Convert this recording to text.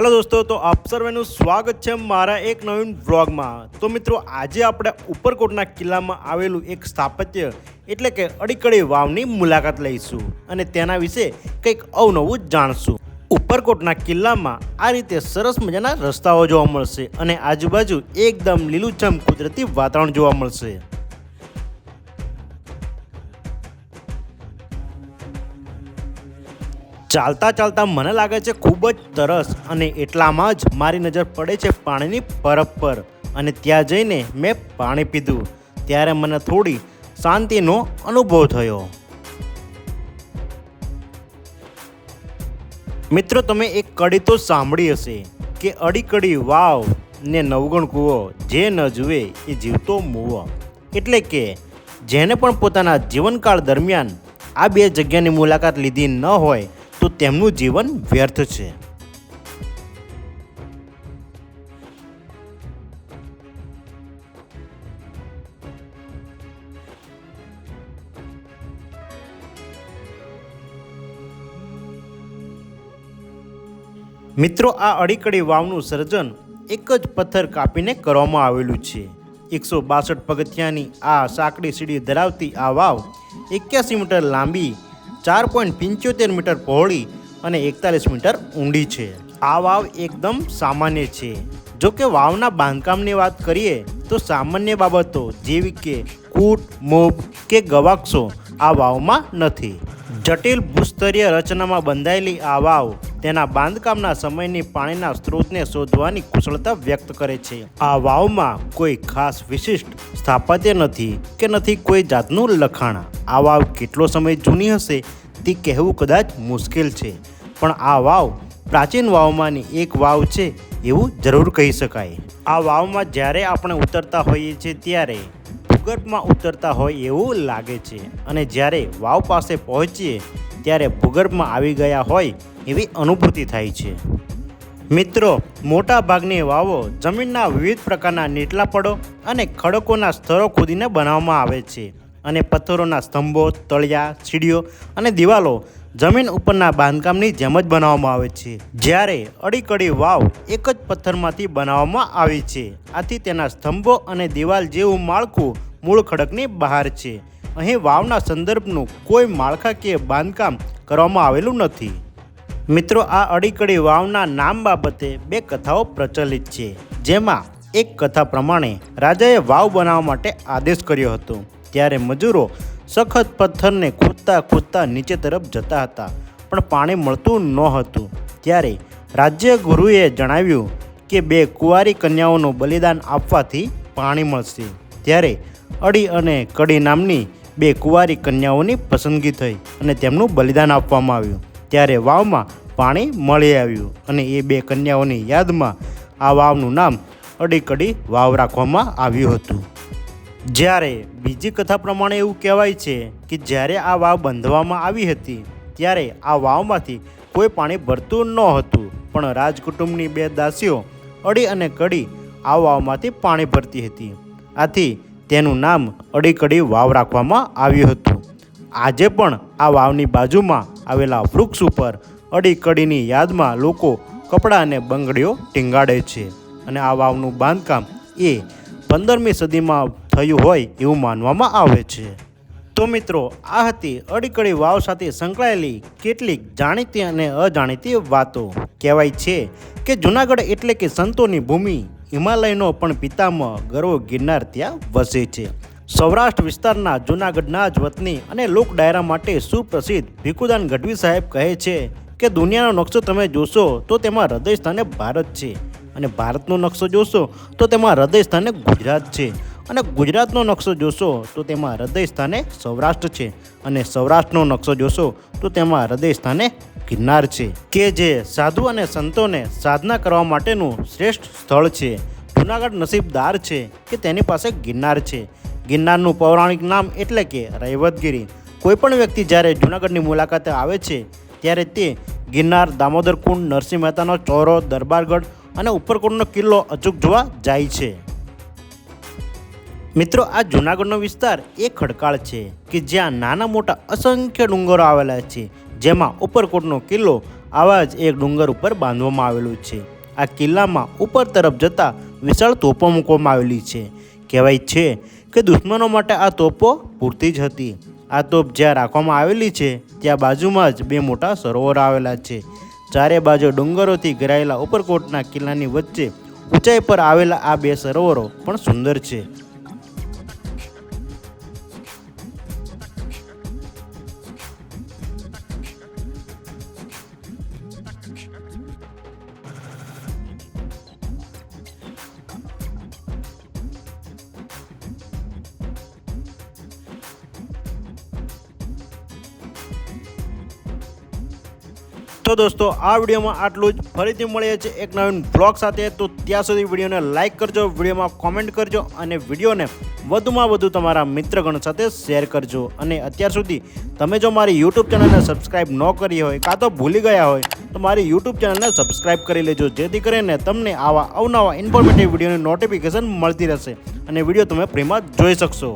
Hello દોસ્તો, તો આપ સર્વેનું સ્વાગત છે મારા એક નવીન વ્લોગમાં. તો મિત્રો, આજે આપણે ઉપરકોટના કિલ્લામાં આવેલું એક સ્થાપત્ય, એટલે કે અડીકડી વાવની મુલાકાત લઈશું અને તેના વિશે કંઈક અવનવું જાણશું. ઉપરકોટના કિલ્લામાં આ રીતે સરસ મજાના રસ્તાઓ જોવા મળશે અને આજુબાજુ એકદમ લીલુંછમ કુદરતી વાતાવરણ જોવા મળશે. ચાલતા ચાલતા મને લાગે છે ખૂબ જ તરસ અને એટલામાં જ મારી નજર પડે છે પાણીની પરબ પર. અને ત્યાં જઈને મેં પાણી પીધું. ત્યારે મને થોડી શાંતિનો અનુભવ થયો. મિત્રો, તમે એક કડી તો સાંભળી હશે કે અડી કડી વાવ ને નવગણ કૂવો જે ન જુએ એ જીવતો મૂવો. એટલે કે જેને પણ પોતાના જીવનકાળ દરમિયાન આ બે જગ્યાની મુલાકાત લીધી ન હોય તો તેમનું જીવન વ્યર્થ છે. મિત્રો, આ અડીકડી વાવનું સર્જન એક જ પથ્થર કાપીને કરવામાં આવેલું છે. એકસો બાસઠ પગથિયાની આ સાંકડી સીડી ધરાવતી આ વાવ એક્યાસી મીટર લાંબી ચાર પોઈન્ટ પંચોતેર મીટર પહોળી અને એકતાલીસ મીટર ઊંડી છે. આ વાવ એકદમ સામાન્ય છે. જો કે વાવના બાંધકામની વાત કરીએ તો સામાન્ય બાબતો જેવી કે કૂટ મોબ કે ગવાક્ષો આ વાવમાં નથી. જટિલ ભૂસ્તરીય રચનામાં બંધાયેલી આ વાવ તેના બાંધકામના સમયની પાણીના સ્ત્રોતને શોધવાની કુશળતા વ્યક્ત કરે છે. આ વાવમાં કોઈ ખાસ વિશિષ્ટ સ્થાપત્ય નથી કે નથી કોઈ જાતનું લખાણ. આ વાવ કેટલો સમય જૂની હશે તે કહેવું કદાચ મુશ્કેલ છે. પણ આ વાવ પ્રાચીન વાવમાંની એક વાવ છે એવું જરૂર કહી શકાય. આ વાવમાં જ્યારે આપણે ઉતરતા હોઈએ છીએ ત્યારે ભૂગર્ભમાં ઉતરતા હોય એવું લાગે છે. અને જ્યારે વાવ પાસે પહોંચીએ ત્યારે ભૂગર્ભમાં આવી ગયા હોય એવી અનુભૂતિ થાય છે. મિત્રો મોટા ભાગની વાવો જમીનના વિવિધ પ્રકારના નીટલા પડો અને ખડકોના સ્તરો ખોદીને બનાવવામાં આવે છે અને પથ્થરોના સ્તંભો, તળિયા, સીડીઓ અને દિવાલો જમીન ઉપરના બાંધકામની જેમ જ બનાવવામાં આવે છે. જ્યારે અડીકડી વાવ એક જ પથ્થરમાંથી બનાવવામાં આવી છે, આથી તેના સ્તંભો અને દિવાલ જેવું માળખું મૂળ ખડકની બહાર છે. અહીં વાવના સંદર્ભનું કોઈ માળખાકીય બાંધકામ કરવામાં આવેલું નથી. મિત્રો, આ અડીકડી વાવના નામ બાબતે બે કથાઓ પ્રચલિત છે. જેમાં એક કથા પ્રમાણે રાજાએ વાવ બનાવવા માટે આદેશ કર્યો હતો. ત્યારે મજૂરો સખત પથ્થરને ખોદતા ખોદતા નીચે તરફ જતા હતા, પણ પાણી મળતું ન હતું. ત્યારે રાજ્ય ગુરુએ જણાવ્યું કે બે કુંવારી કન્યાઓનું બલિદાન આપવાથી પાણી મળશે. ત્યારે અડી અને કડી નામની બે કુંવારી કન્યાઓની પસંદગી થઈ અને તેમનું બલિદાન આપવામાં આવ્યું. ત્યારે વાવમાં પાણી મળી આવ્યું અને એ બે કન્યાઓની યાદમાં આ વાવનું નામ અડીકડી વાવ રાખવામાં આવ્યું હતું. જ્યારે બીજી કથા પ્રમાણે એવું કહેવાય છે કે જ્યારે આ વાવ બાંધવામાં આવી હતી, ત્યારે આ વાવમાંથી કોઈ પાણી ભરતું ન હતું, પણ રાજકુટુંબની બે દાસીઓ અડી અને કડી આ વાવમાંથી પાણી ભરતી હતી. આથી તેનું નામ અડીકડી વાવ રાખવામાં આવ્યું હતું. આજે પણ આ વાવની બાજુમાં આવેલા વૃક્ષ ઉપર અડીકડીની યાદમાં લોકો કપડાં અને બંગડીઓ ટીંગાડે છે. અને આ વાવનું બાંધકામ એ પંદરમી સદીમાં થયું હોય એવું માનવામાં આવે છે. તો મિત્રો, આ હતી અડીકડી વાવ સાથે સંકળાયેલી કેટલીક જાણીતી અને અજાણીતી વાતો. કહેવાય છે કે જૂનાગઢ એટલે કે સંતોની ભૂમિ હિમાલયનો પણ પિતામહ ગર્વ ગિરનાર ત્યાં વસે છે. સૌરાષ્ટ્ર વિસ્તારના જૂનાગઢના જ વતની અને લોક ડાયરા માટે સુપ્રસિદ્ધ ભીખુદાન ગઢવી સાહેબ કહે છે કે દુનિયાનો નકશો તમે જોશો તો તેમાં હૃદય સ્થાને ભારત છે. અને ભારતનો નકશો જોશો તો તેમાં હૃદય સ્થાને ગુજરાત છે. અને ગુજરાતનો નકશો જોશો તો તેમાં હૃદય સ્થાને સૌરાષ્ટ્ર છે. અને સૌરાષ્ટ્રનો નકશો જોશો તો તેમાં હૃદય સ્થાને ગિરનાર છે. કે જે સાધુ અને સંતોને સાધના કરવા માટેનું શ્રેષ્ઠ સ્થળ છે. જૂનાગઢ નસીબદાર છે કે તેની પાસે ગિરનાર છે. ગિરનારનું પૌરાણિક નામ એટલે કે રૈવતગીરી. કોઈપણ વ્યક્તિ જ્યારે જૂનાગઢની મુલાકાતે આવે છે ત્યારે તે ગિરનાર, દામોદર કુંડ, નરસિંહ મહેતાનો ચોરો, દરબારગઢ અને ઉપરકોટનો કિલ્લો અચૂક જોવા જાય છે. મિત્રો, આ જૂનાગઢનો વિસ્તાર એ ખડકાળ છે કે જ્યાં નાના મોટા અસંખ્ય ડુંગરો આવેલા છે, જેમાં ઉપરકોટનો કિલ્લો આવા જ એક ડુંગર ઉપર બાંધવામાં આવેલું છે. આ કિલ્લામાં ઉપર તરફ જતાં વિશાળ તોપો મૂકવામાં આવેલી છે. કહેવાય છે કે દુશ્મનો માટે આ તોપો પૂરતી જ હતી. આ તોપ જ્યાં રાખવામાં આવેલી છે, ત્યાં બાજુમાં જ બે મોટા સરોવર આવેલા છે. ચારે બાજુ ડુંગરોથી ઘેરાયેલા ઉપરકોટના કિલ્લાની વચ્ચે ઊંચાઈ પર આવેલા આ બે સરોવરો પણ સુંદર છે. તો દોસ્તો, આ વિડીયોમાં આટલું જ. ફરીથી મળીએ છીએ એક નવીન બ્લોગ સાથે. તો ત્યાં સુધી વિડીયોને લાઇક કરજો, વિડીયોમાં કોમેન્ટ કરજો અને વિડીયોને વધુમાં વધુ તમારા મિત્રગણ સાથે શેર કરજો. અને અત્યાર સુધી તમે જો મારી યુટ્યુબ ચેનલને સબસ્ક્રાઈબ ન કરી હોય, કાં તો ભૂલી ગયા હોય, તો મારી યુટ્યુબ ચેનલને સબસ્ક્રાઈબ કરી લેજો. જેથી કરીને તમને આવા અવનવા ઇન્ફોર્મેટિવ વિડીયોની નોટિફિકેશન મળતી રહેશે અને વીડિયો તમે ફ્રીમાં જોઈ શકશો.